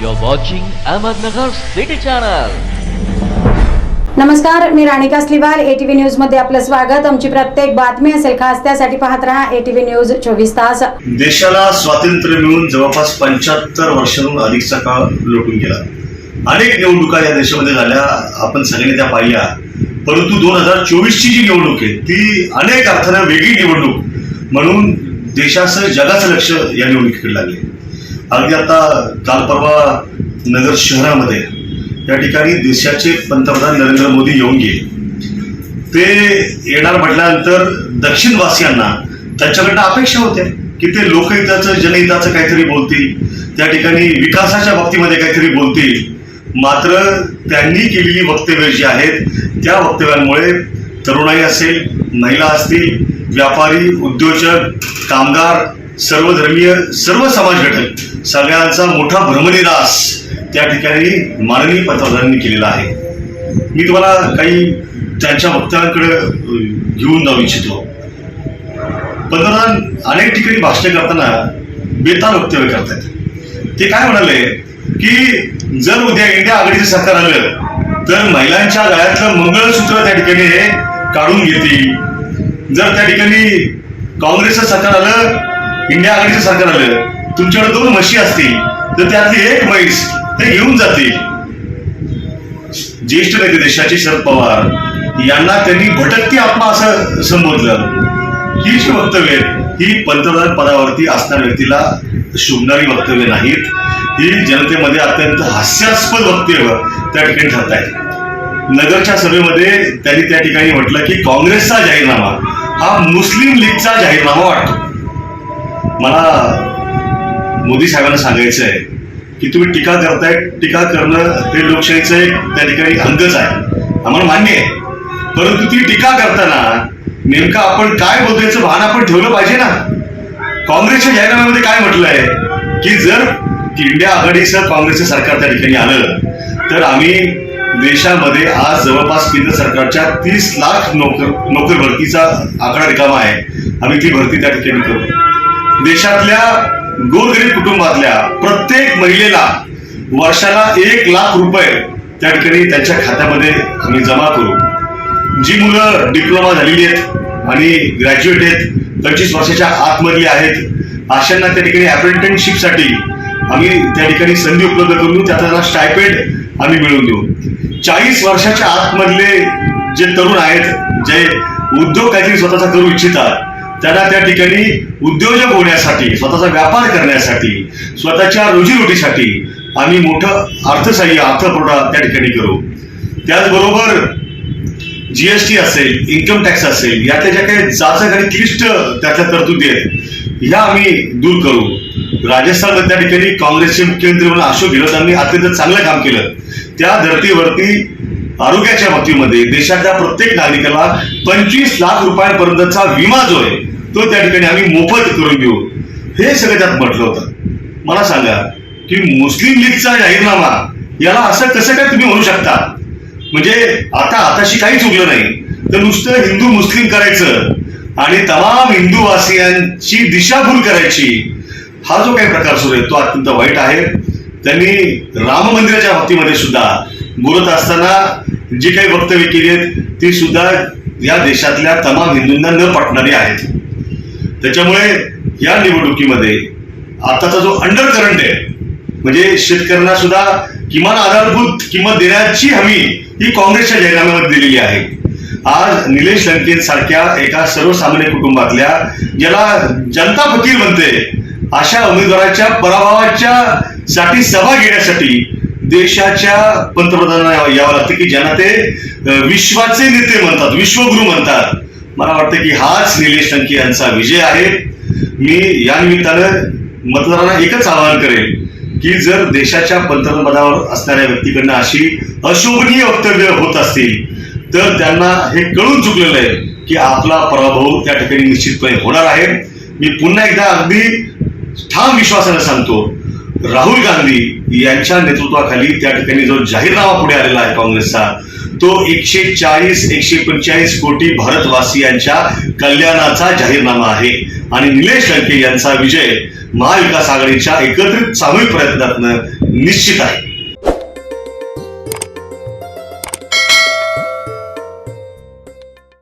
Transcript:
You're watching Ahmednagar City Channel. नमस्कार मी Ranika स्लिवाल. ATV न्यूजमध्ये आपलं स्वागत. आमची प्रत्येक बातमी असेल खास त्यासाठी पाहत रहा एटीव्ही न्यूज चोवीस तास. देशाला स्वातंत्र्य मिळून जवळपास पंच्याहत्तर वर्षांहून अधिकचा काळ लोटून गेला. अनेक निवडणुका या देशामध्ये झाल्या आपण सगळ्यांनी त्या पाहिल्या. परंतु दोन हजार चोवीसची जी निवडणूक आहे ती अनेक अर्थानं वेगळी निवडणूक म्हणून देशाचं जगाचं लक्ष या निवडणुकीकडे लागले. अगदी आता काल परवा नगर शहरामध्ये त्या ठिकाणी देशाचे पंतप्रधान नरेंद्र मोदी येऊन गेले. ते येणार म्हटल्यानंतर दक्षिणवासियांना त्यांच्याकडनं अपेक्षा होत्या की ते लोकहिताचं जनहिताचं काहीतरी बोलतील त्या ठिकाणी विकासाच्या बाबतीमध्ये काहीतरी बोलतील. मात्र त्यांनी केलेली वक्तव्य जी आहेत त्या वक्तव्यांमुळे तरुणाई असेल महिला असतील व्यापारी उद्योजक कामगार सर्वधर्मीय सर्व समाज घटक सगळ्यांचा मोठा भ्रमनिरास त्या ठिकाणी माननीय पंतप्रधानांनी केलेला आहे. मी तुम्हाला काही त्यांच्या वक्तव्यांकडे घेऊन जाऊ इच्छितो. पंतप्रधान अनेक ठिकाणी भाषण करताना बेताल वक्तव्य करतात. ते काय म्हणाले? की जर उद्या इंडिया आघाडीचं सरकार आलं तर महिलांच्या गळ्यातलं मंगळसूत्र त्या ठिकाणी हे काढून घेतील. जर त्या ठिकाणी काँग्रेसचं सरकार आलं इंडिया आघाडीचं सरकार आलं तुमच्याकडे दोन म्हशी असतील तर त्यातली एक म्हैस ते घेऊन जातील. ज्येष्ठ नेते देशाचे शरद पवार यांना त्यांनी भटकती आत्मा असं संबोधलं. ही जी वक्तव्य ही पंतप्रधान पदावरती असणाऱ्या व्यक्तीला शोभणारी वक्तव्य नाहीत. ही जनतेमध्ये अत्यंत हास्यास्पद वक्तव्य त्या ठिकाणी ठरत आहेत नगरच्या सभेमध्ये त्यांनी त्या ठिकाणी म्हटलं की काँग्रेसचा जाहीरनामा. हा मुस्लिम लीगचा जाहीरनामा वाटतो. मला मोदी साहेबांना सांगायचं आहे की तुम्ही टीका करताय टीका करणं हे लोकशाहीचं एक त्या ठिकाणी अंगच आहे. आम्हाला मान्य आहे. परंतु ती टीका करताना नेमकं आपण काय बोलतो याचं भान आपण ठेवलं पाहिजे ना? काँग्रेसच्या जाहीरनाम्यामध्ये काय म्हटलंय? की जर इंडिया आघाडीचं काँग्रेसचं सरकार त्या ठिकाणी आलं तर आम्ही देशामध्ये आज जवळपास केंद्र सरकारच्या तीस लाख नोकर नोकर भरतीचा आकडा रिकामा आहे. आम्ही ती भरती त्या ठिकाणी करू देशातल्या गोरगरीब कुटुंबातल्या प्रत्येक महिलेला वर्षाला एक लाख रुपये त्या ठिकाणी त्यांच्या खात्यामध्ये आम्ही जमा करू. जी मुलं डिप्लोमा झालेली आहेत आणि ग्रॅज्युएट आहेत पंचवीस वर्षाच्या आतमधली आहेत अशांना त्या ठिकाणी अप्रेंटिसशिपसाठी आम्ही त्या ठिकाणी संधी उपलब्ध करून त्याचा स्टायपेड आम्ही मिळवून देऊ. चाळीस वर्षाच्या आतमधले जे तरुण आहेत जे उद्योग काहीतरी स्वतःचा करू इच्छितात त्यांना त्या ठिकाणी उद्योजक होण्यासाठी स्वतःचा व्यापार करण्यासाठी स्वतःच्या रोजीरोटीसाठी आम्ही मोठं अर्थसाह्य अर्थपुरवठा त्या ठिकाणी करू. त्याचबरोबर जीएसटी असेल इन्कम टॅक्स असेल यातल्या ज्या काही जाचक आणि क्लिष्ट त्याच्या तरतुदी आहेत ह्या आम्ही दूर करू. राजस्थान त्या ठिकाणी काँग्रेसचे मुख्यमंत्री म्हणून अशोक गेहलोतांनी अत्यंत चांगलं काम केलं. त्या धर्तीवरती आरोग्याच्या बाबतीमध्ये देशाच्या प्रत्येक नागरिकाला पंचवीस लाख रुपयांपर्यंतचा विमा जो आहे तो त्या ठिकाणी आम्ही मोफत करून देऊ. हे सगळं त्यात म्हटलं होतं. मला सांगा की मुस्लिम लीगचा जाहीरनामा याला असं कसं काय तुम्ही म्हणू शकता? म्हणजे आता आताशी काही चुकलं नाही. तर नुसतं हिंदू मुस्लिम करायचं आणि तमाम हिंदूवासियांची दिशाभूल करायची. हा जो काही प्रकार सुरू आहे तो अत्यंत वाईट आहे. त्यांनी राम मंदिराच्या बाबतीमध्ये सुद्धा बोलत असताना जी काही वक्तव्य केली आहेत ती सुद्धा या देशातल्या तमाम हिंदूंना न पटणारी आहेत. त्याच्यामुळे या निवडणुकीमध्ये आताचा जो अंडर करंट आहे म्हणजे शेतकऱ्यांना सुद्धा किमान आधारभूत किंमत देण्याची हमी ही काँग्रेसच्या जाहीरनाम्यामध्ये दिलेली आहे. आज निलेश लंकेसारख्या एका सर्वसामान्य कुटुंबातल्या ज्याला जनता फकीर म्हणते अशा उमेदवाराच्या पराभवाच्या साठी सभा घेण्यासाठी देशाच्या पंतप्रधानांना यावं लागतं की ज्यांना ते विश्वाचे नेते म्हणतात विश्वगुरु म्हणतात. मला वाटतं की हाच निलेश लंके यांचा विजय आहे. मी या निमित्तानं मतदारांना एकच आवाहन करेन की जर देशाच्या पंतप्रधानपदावर असणाऱ्या व्यक्तीकडनं अशी अशोभनीय वक्तव्य होत असतील तर त्यांना हे कळून चुकलेलं आहे की आपला पराभव त्या ठिकाणी निश्चितपणे होणार आहे. मी पुन्हा एकदा अगदी ठाम विश्वासानं सांगतो राहुल गांधी यांच्या नेतृत्वाखाली त्या ठिकाणी जो जाहीरनामा पुढे आलेला आहे काँग्रेसचा तो एकशे चाळीस एकशे पंचेचाळीस कोटी भारतवासियांच्या कल्याणाचा जाहीरनामा आहे. आणि निलेश लंके यांचा विजय महाविकास आघाडीच्या एकत्रित सामूहिक प्रयत्नातनं निश्चित आहे.